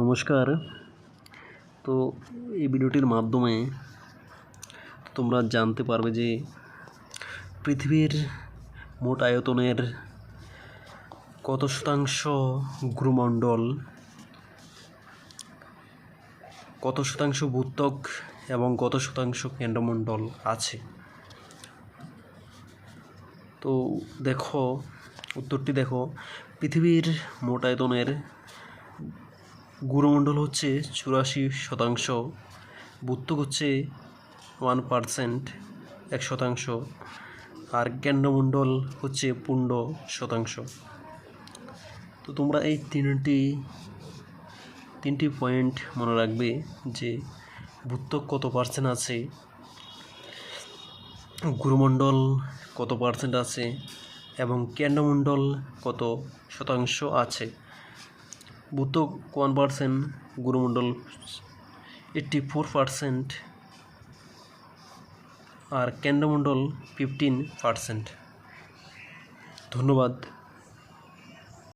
নমস্কার। তো এই ভিডিওটির মাধ্যমে তোমরা জানতে পারবে যে পৃথিবীর মোট আয়তনের কত শতাংশ গ্রুমণ্ডল, কত শতাংশ ভূত্বক এবং কত শতাংশ কেন্দ্রমণ্ডল আছে। তো দেখো, উত্তরটি দেখো। পৃথিবীর মোট আয়তনের গুরুমণ্ডল হচ্ছে চুরাশি শতাংশ ভূত্বক হচ্ছে ওয়ান পারসেন্ট এক শতাংশ, আর কেন্দ্রমণ্ডল হচ্ছে পূর্ণ শতাংশ। তো তোমরা এই তিনটি তিনটি পয়েন্ট মনে রাখবে যে ভূত্বক কত পার্সেন্ট আছে, গুরুমণ্ডল কত পার্সেন্ট আছে, এবং কেন্দ্রমণ্ডল কত শতাংশ আছে। ভূত্বক ওয়ান পার্সেন্ট গুরুমণ্ডল এইট্টি ফোর পার্সেন্ট আর কেন্দ্রমণ্ডল ফিফটিন পার্সেন্ট। ধন্যবাদ।